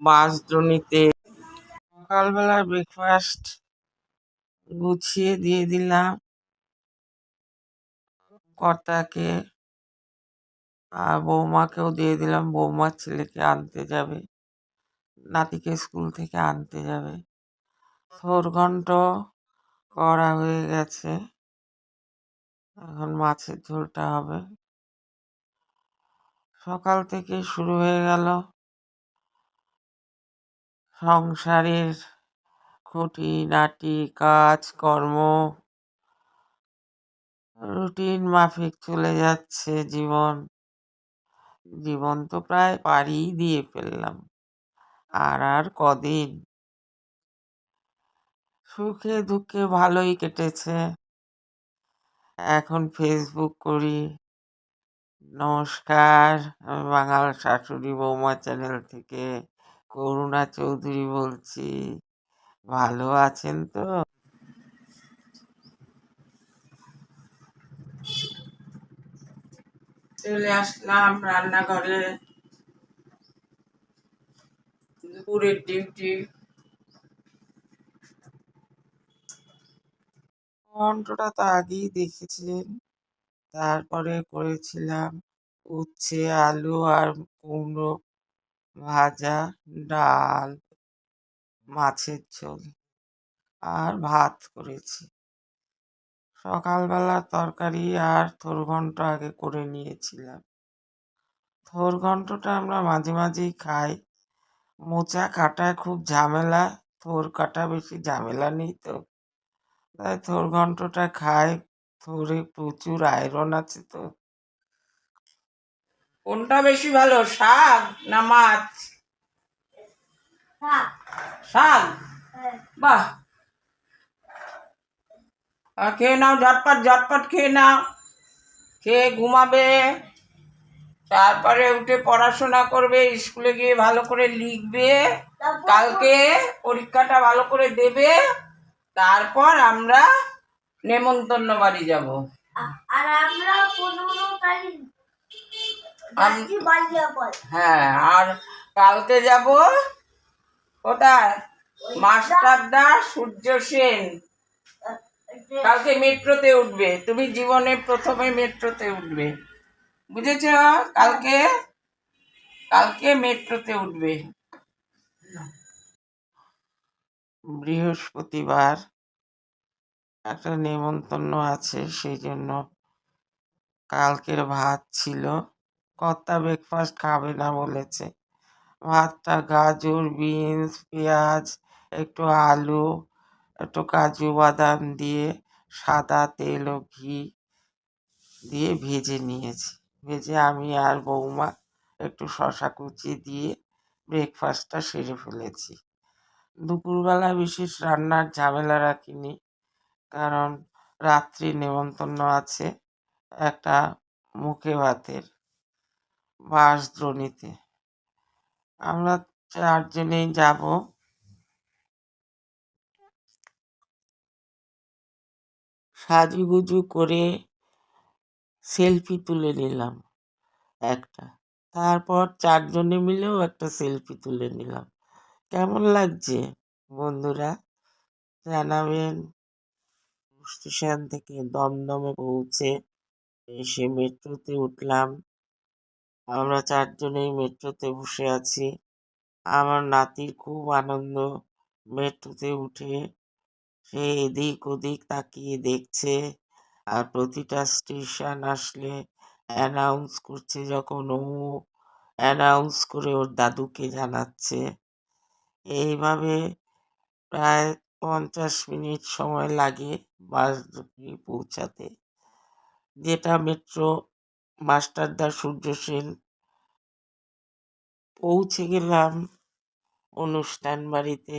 বাঁশদ্রোণীতে সকালবেলা ব্রেকফাস্ট গুছিয়ে দিয়ে দিলাম। কর্তাকে আর বৌমাকেও দিয়ে দিলাম। বৌমার ছেলেকে আনতে যাবে, নাতিকে স্কুল থেকে আনতে যাবে। ঘন্ট করা হয়ে গেছে। এখন মাছের ঝোলটা হবে। সকাল থেকে শুরু হয়ে গেল। সংসারের খুঁটিনাটি কাজ, কর্ম, রুটিন মাফিক চলে যাচ্ছে জীবন। জীবন তো প্রায় পাড়ি দিয়ে ফেললাম। আর আর কদিন? সুখে দুঃখে ভালোই কেটেছে। এখন ফেসবুক করি। নমস্কার আমি বাঙাল শাশুড়ি বৌমা চ্যানেল থেকে। করুণা চৌধুরী বলছি। ভালো আছেন তো? চলে আসলাম রান্নাঘরে। দুপুরের ডিউটি। ঘন্টটা তো আগেই দেখেছিলেন। তারপরে করেছিলাম উচ্ছে আলু আর কুমড়ো। ভাজা ডাল, মাছের ঝোল আর ভাত করেছি। সকালবেলা তরকারি আর থোরঘন্ট আগে করে নিয়েছিলাম। থোরঘন্টটা আমরা মাঝে মাঝেই খাই। মোচা কাটায় খুব ঝামেলা থোর কাটা বেশি ঝামেলা নেই তো। তাই থোরঘন্টটা খাই। থোরে প্রচুর আয়রন আছে তো। কোনটা বেশি ভালো শাক না মাছ? শাক। বাহ। খেয়ে নাও ঝটপট ঝটপট খেয়ে নাও। খেয়ে ঘুমাবে। তারপরে উঠে পড়াশোনা করবে স্কুলে গিয়ে ভালো করে লিখবে। কালকে পরীক্ষাটা ভালো করে দেবে। তারপর আমরা নেমন্তন্ন বাড়ি যাব। আর আমরা পনেরো তারিখ হ্যাঁ আর কালকে যাব কোথায়? মাস্টারদা সূর্য সেন। কালকে মেট্রোতে উঠবে। তুমি জীবনে প্রথমে মেট্রোতে উঠবে। বুঝেছ? কালকে কালকে মেট্রোতে উঠবে। বৃহস্পতিবার একটা নেমন্তন্ন আছে সেই জন্য কালকের ভাত ছিল। কর্তা ব্রেকফাস্ট খাবে না বলেছে। ভাতটা গাজর বিনস পেঁয়াজ, একটু আলু, একটু কাজু বাদাম দিয়ে সাদা তেল ও ঘি দিয়ে ভেজে নিয়েছি। ভেজে আমি আর বৌমা একটু শশা কুচি দিয়ে ব্রেকফাস্টটা সেরে ফেলেছি। দুপুরবেলা বিশেষ রান্নার ঝামেলা রাখিনি, কারণ রাত্রি নেমন্তন্ন আছে একটা মুখে ভাতের। বাঁশদ্রোণীতে আমরা চারজনেই যাব। সাজুগুজু করে সেলফি তুলে নিলাম একটা। তারপর চারজনে মিলেও একটা সেলফি তুলে নিলাম। কেমন লাগছে বন্ধুরা? জানাবেন। স্টেশন থেকে দমদমে পৌঁছে এসে মেট্রোতে উঠলাম। আমরা চারজনেই মেট্রোতে বসে আছি। আমার নাতির খুব আনন্দ। মেট্রোতে উঠে সে এদিক ওদিক তাকিয়ে দেখছে আর প্রতিটা স্টেশন আসলে অ্যানাউন্স করছে যখন ও অ্যানাউন্স করে ওর দাদুকে জানাচ্ছে। এইভাবে প্রায় পঞ্চাশ মিনিট সময় লাগে বাসডুগরি পৌঁছাতে। যেটা মেট্রো মাস্টারদা সূর্য সেন পৌঁছে গেলাম অনুষ্ঠান বাড়িতে।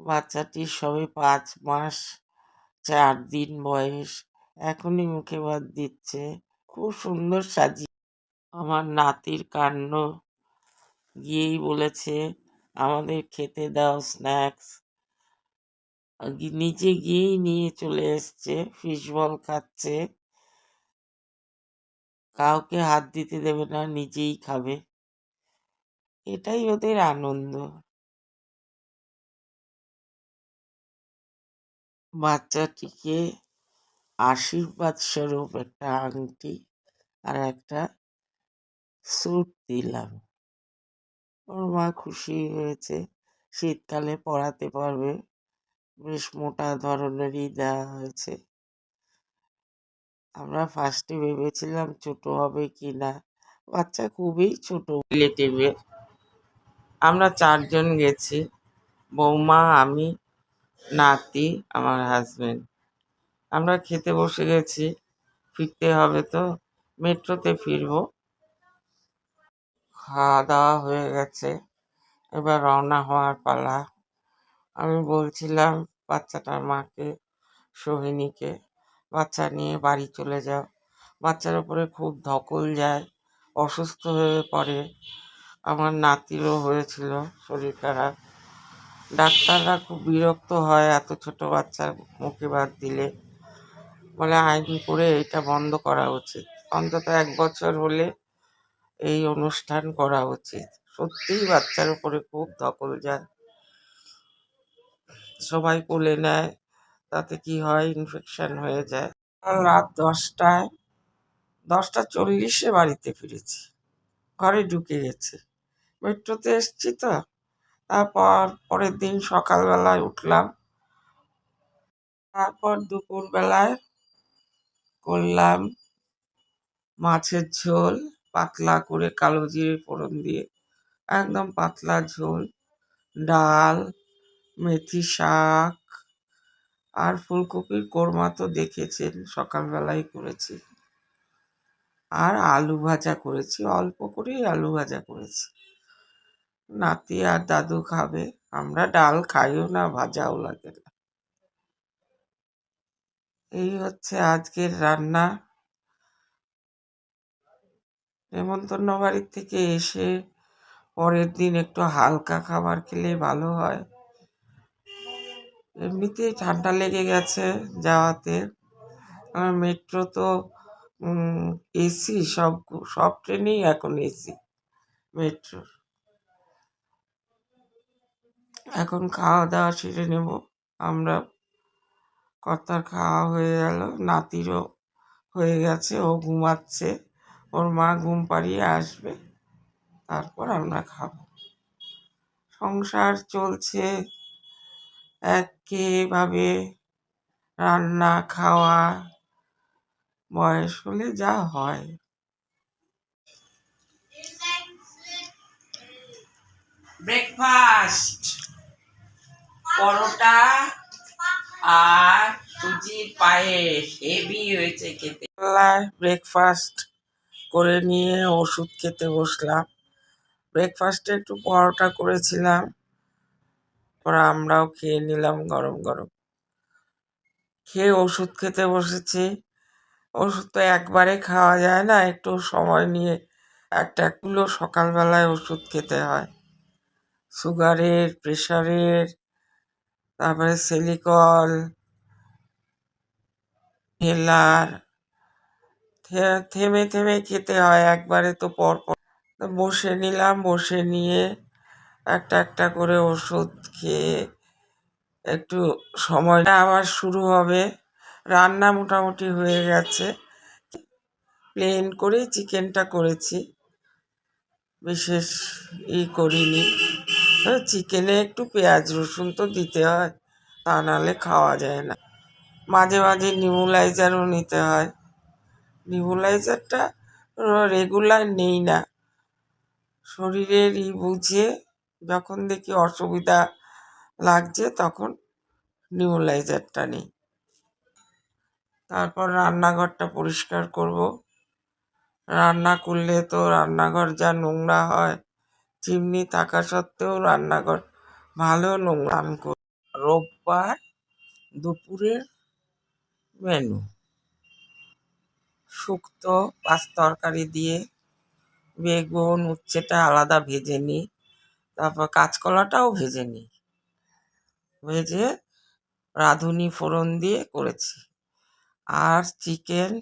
বাচ্চাটির সবে পাঁচ মাস, চার দিন বয়স, এখনই মুখে ভাত দিচ্ছে। খুব সুন্দর সাজি আমার নাতির কাণ্ড গিয়েই বলেছে, আমাদের খেতে দাও স্ন্যাক্স। নিজে গিয়েই নিয়ে চলে এসছে ফিশবল খাচ্ছে। কাউকে হাত দিতে দেবে না, নিজেই খাবে। এটাই ওদের আনন্দ। বাচ্চাটিকে আশীর্বাদ স্বরূপ একটা আংটি আর একটা স্যুট দিলাম। ওর মা খুশি হয়েছে। শীতকালে পরাতে পারবে। বেশ মোটা ধরনেরই দেওয়া হয়েছে। আমরা ফার্স্টে ভেবেছিলাম ছোট হবে কি না। বাচ্চা খুবই ছোট। রিলেটিভের আমরা চারজন গেছি। বৌমা, আমি, নাতি, আমার হাজব্যান্ড আমরা খেতে বসে গেছি। ফিরতে হবে তো? মেট্রোতে ফিরবো। খাওয়া দাওয়া হয়ে গেছে। এবার রওনা হওয়ার পালা। আমি বলছিলাম বাচ্চাটার মাকে, সোহিনীকে বাচ্চা নিয়ে বাড়ি চলে যাও। বাচ্চার ওপরে খুব ধকল যায়, অসুস্থ হয়ে পড়ে। আমার নাতিরও হয়েছিল শরীর খারাপ। ডাক্তাররা খুব বিরক্ত হয় এত ছোট বাচ্চার মুখে ভাত দিলে। বলে, আইন করে এটা বন্ধ করা উচিত। অন্তত এক বছর হলে এই অনুষ্ঠান করা উচিত। সত্যিই বাচ্চার উপরে খুব ধকল যায়। সবাই কোলে নেয় তাতে কি হয়? ইনফেকশন হয়ে যায়। রাত দশটায়, দশটা চল্লিশে বাড়িতে ফিরেছি। ঘরে ঢুকে গেছি। মেট্রোতে এসছি তো। তারপর পরের দিন সকালবেলায় উঠলাম। তারপর দুপুরবেলায় করলাম মাছের ঝোল, পাতলা করে কালো জিরে ফোড়ন দিয়ে, একদম পাতলা ঝোল, ডাল, মেথি শাক আর ফুলকপির কোরমা তো দেখেছেন সকালবেলায় করেছি। আর আলু ভাজা করেছি, অল্প করেই আলু ভাজা করেছি। নাতি আর দাদু খাবে, আমরা ডাল খাইও না, ভাজাও লাগে না। এই হচ্ছে আজকের রান্না। নেমন্তন্ন বাড়ির থেকে এসে পরের দিন একটু হালকা খাবার খেলে ভালো হয়। এমনিতেই ঠান্ডা লেগে গেছে যাওয়াতে। আর মেট্রো তো এসি, সব সব ট্রেনেই এখন এসি, মেট্রোর। এখন খাওয়া দাওয়া সেরে নেব। আমরা, কর্তার খাওয়া হয়ে গেল, নাতিরও হয়ে গেছে, ও ঘুমাচ্ছে, ওর মা ঘুম পাড়িয়ে আসবে, তারপর আমরা খাব। সংসার চলছে। একেভাবে রান্না খাওয়া বয়স হলে যা হয়। ব্রেকফাস্ট পরোটা আর সুজির পায়েস হেভি হয়েছে খেতে। ব্রেকফাস্ট করে নিয়ে ওষুধ খেতে বসলাম। ব্রেকফাস্টে একটু পরোটা করেছিলাম। পরে আমরাও খেয়ে নিলাম গরম গরম। খেয়ে ওষুধ খেতে বসেছি। ওষুধ তো একবারে খাওয়া যায় না, একটু সময় নিয়ে একটা একগুলো সকালবেলায় ওষুধ খেতে হয়। সুগারের প্রেশারের তারপরে সেলিকল, হেলার থেমে থেমে খেতে হয় একবারে তো পর পর বসে নিলাম, বসে নিয়ে একটা একটা করে ওষুধ খেয়ে একটু সময়টা আবার শুরু হবে। রান্না মোটামুটি হয়ে গেছে। প্লেন করে চিকেনটা করেছি। বিশেষ ই করিনি। চিকেনে একটু পেঁয়াজ রসুন তো দিতে হয়, তা নাহলে খাওয়া যায় না। মাঝে মাঝে নিউলাইজারও নিতে হয়। নিউলাইজারটা রেগুলার নেই না। শরীরের ই বুঝে যখন দেখি অসুবিধা লাগছে, তখন নিউলাইজারটা নিই। তারপর রান্নাঘরটা পরিষ্কার করব। রান্না করলে তো রান্নাঘর যা নোংরা হয়, চিমনি থাকা সত্ত্বেও রান্নাঘর ভালো নোংরা। করি। রোববার দুপুরের মেনু। শুক্তো, পাঁচ তরকারি দিয়ে, বেগুন, উচ্ছেটা আলাদা ভেজে নিই। তারপর কাঁচকলাটাও ভেজে নিই ভেজে রাঁধুনি ফোড়ন দিয়ে করেছি। আর চিকেন,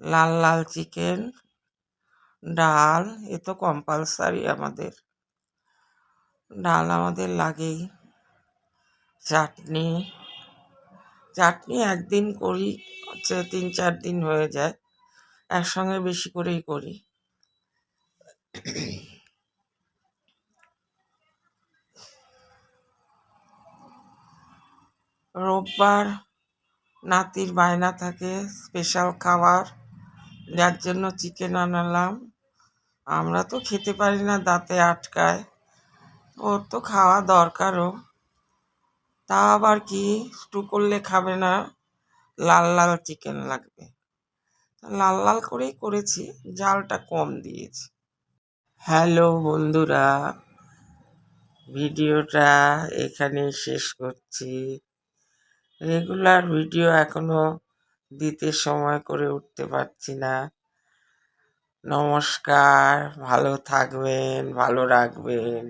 লাল লাল চিকেন, ডাল, এ তো কম্পালসারি আমাদের। ডাল আমাদের লাগেই। চাটনি চাটনি একদিন করি, হচ্ছে তিন চার দিন হয়ে যায়। একসঙ্গে বেশি করেই করি। রোববার নাতির বায়না থাকে স্পেশাল খাবার। যার জন্য চিকেন আনালাম। আমরা তো খেতে পারি না দাঁতে আটকায়। ওর তো খাওয়া দরকারও। তা আবার কি? স্টু করলে খাবে না। লাল লাল চিকেন লাগবে। লাল লাল করেই করেছি, জালটা কম দিয়েছি। হ্যালো বন্ধুরা, ভিডিওটা এখানে শেষ করছি। রেগুলার ভিডিও এখনও দিতে সময় করে উঠতে পারছি না। নমস্কার ভালো থাকবেন ভালো রাখবেন।